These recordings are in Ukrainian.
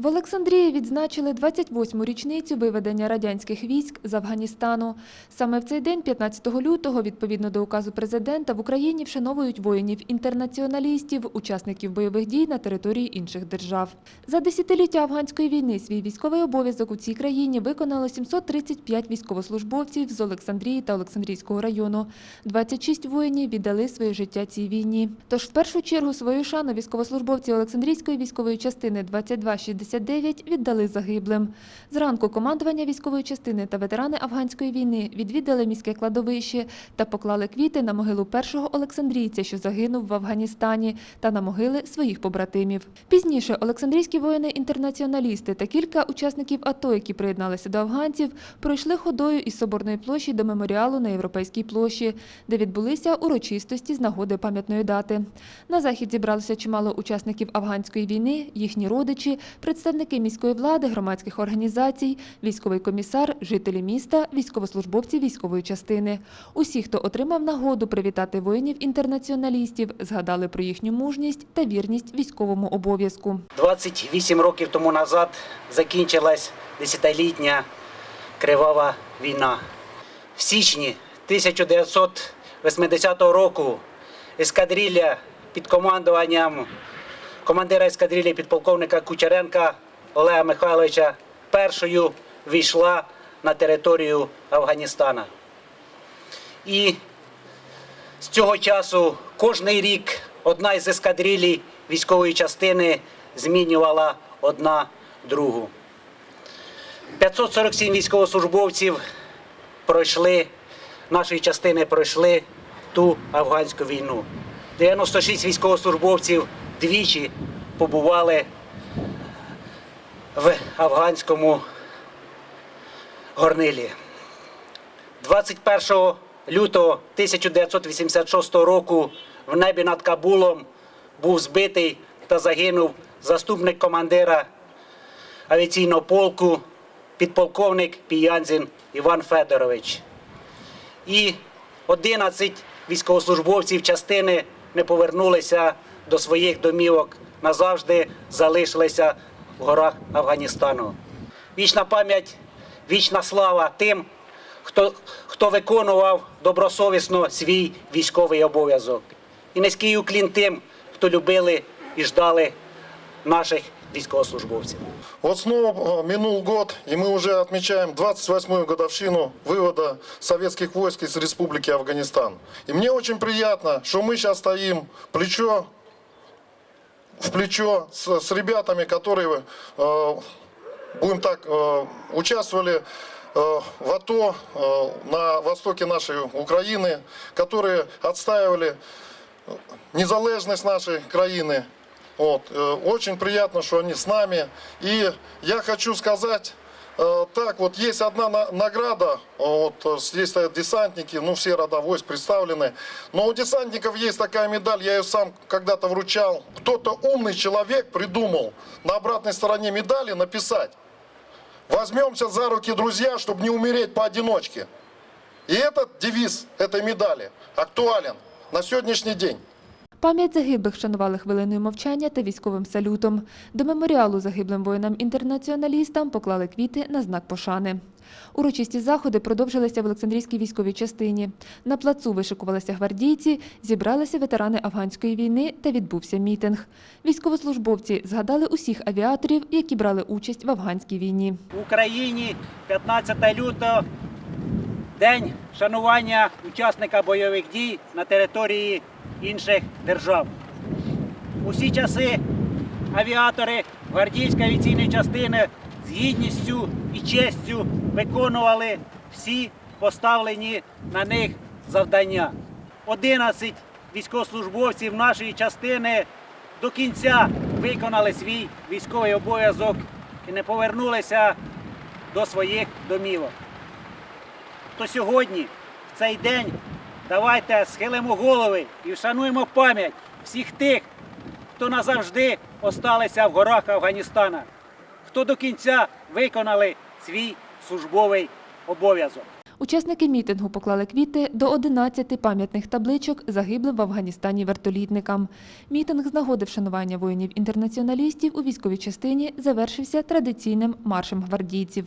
В Олександрії відзначили 28-му річницю виведення радянських військ з Афганістану. Саме в цей день, 15 лютого, відповідно до указу президента, в Україні вшановують воїнів-інтернаціоналістів, учасників бойових дій на території інших держав. За десятиліття афганської війни свій військовий обов'язок у цій країні виконало 735 військовослужбовців з Олександрії та Олександрійського району. 26 воїнів віддали своє життя цій війні. Тож в першу чергу свою шану військовослужбовці Олександрійської військової частини 2269 віддали загиблим. Зранку командування військової частини та ветерани афганської війни відвідали міське кладовище та поклали квіти на могилу першого олександрійця, що загинув в Афганістані, та на могили своїх побратимів. Пізніше олександрійські воїни-інтернаціоналісти та кілька учасників АТО, які приєдналися до афганців, пройшли ходою із Соборної площі до меморіалу на Європейській площі, де відбулися урочистості з нагоди пам'ятної дати. На захід зібралося чимало учасників афганської війни, їхні родичі, представники міської влади, громадських організацій, військовий комісар, жителі міста, військовослужбовці військової частини. Усі, хто отримав нагоду привітати воїнів-інтернаціоналістів, згадали про їхню мужність та вірність військовому обов'язку. 28 років тому назад закінчилась десятилітня кривава війна. В січні 1980 року ескадрилля під командуванням командира ескадрилі підполковника Кучеренка Олега Михайловича першою війшла на територію Афганістана. І з цього часу кожний рік одна із ескадрилій військової частини змінювала одна другу. 547 військовослужбовців пройшли, нашої частини пройшли ту афганську війну. 96 військовослужбовців двічі побували в афганському горнилі. 21 лютого 1986 року в небі над Кабулом був збитий та загинув заступник командира авіаційного полку, підполковник Піянзін Іван Федорович. І 11 військовослужбовців частини не повернулися до своїх домівок, назавжди залишилися в горах Афганістану. Вічна пам'ять, вічна слава тим, хто, хто виконував добросовісно свій військовий обов'язок. І низький уклін тим, хто любили і ждали наших військовослужбовців. Вот снова э, минул год, и мы уже отмечаем 28-ю годовщину вывода советских войск из Республики Афганистан. И мне очень приятно, что мы сейчас стоим плечо в плечо с, с ребятами, которые, э, будем так, э, участвовали э, в АТО э, на востоке нашей Украины, которые отстаивали незалежность нашей країни. Вот. э, Очень приятно, что они с нами. И я хочу сказать, так, вот есть одна на- награда, вот э, здесь стоят десантники, ну все рода войск представлены. Но у десантников есть такая медаль, я ее сам когда-то вручал. Кто-то умный человек придумал на обратной стороне медали написать. Возьмемся за руки, друзья, чтобы не умереть поодиночке. И этот девиз этой медали актуален на сегодняшний день. Пам'ять загиблих вшанували хвилиною мовчання та військовим салютом. До меморіалу загиблим воїнам-інтернаціоналістам поклали квіти на знак пошани. Урочисті заходи продовжилися в Олександрійській військовій частині. На плацу вишикувалися гвардійці, зібралися ветерани афганської війни та відбувся мітинг. Військовослужбовці згадали усіх авіаторів, які брали участь в афганській війні. В Україні 15 лютого день шанування учасника бойових дій на території інших держав. Усі часи авіатори гвардійської авіаційної частини з гідністю і честю виконували всі поставлені на них завдання. 11 військовослужбовців нашої частини до кінця виконали свій військовий обов'язок і не повернулися до своїх домівок. То сьогодні, в цей день, давайте схилимо голови і вшануємо пам'ять всіх тих, хто назавжди осталися в горах Афганістана, хто до кінця виконали свій службовий обов'язок. Учасники мітингу поклали квіти до 11 пам'ятних табличок загиблим в Афганістані вертолітникам. Мітинг з нагоди вшанування воїнів-інтернаціоналістів у військовій частині завершився традиційним маршем гвардійців.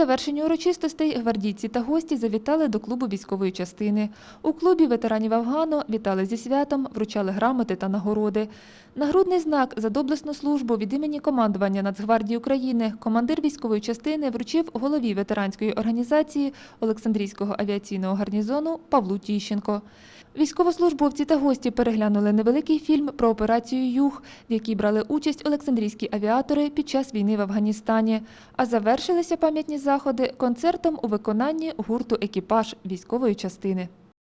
По завершенню урочистостей гвардійці та гості завітали до клубу військової частини. У клубі ветеранів Афгану вітали зі святом, вручали грамоти та нагороди. Нагрудний знак за доблесну службу від імені командування Нацгвардії України командир військової частини вручив голові ветеранської організації Олександрійського авіаційного гарнізону Павлу Тіщенко. Військовослужбовці та гості переглянули невеликий фільм про операцію Юг, в якій брали участь Олександрійські авіатори під час війни в Афганістані. А завершилися пам'ятні заходи концертом у виконанні гурту Екіпаж військової частини.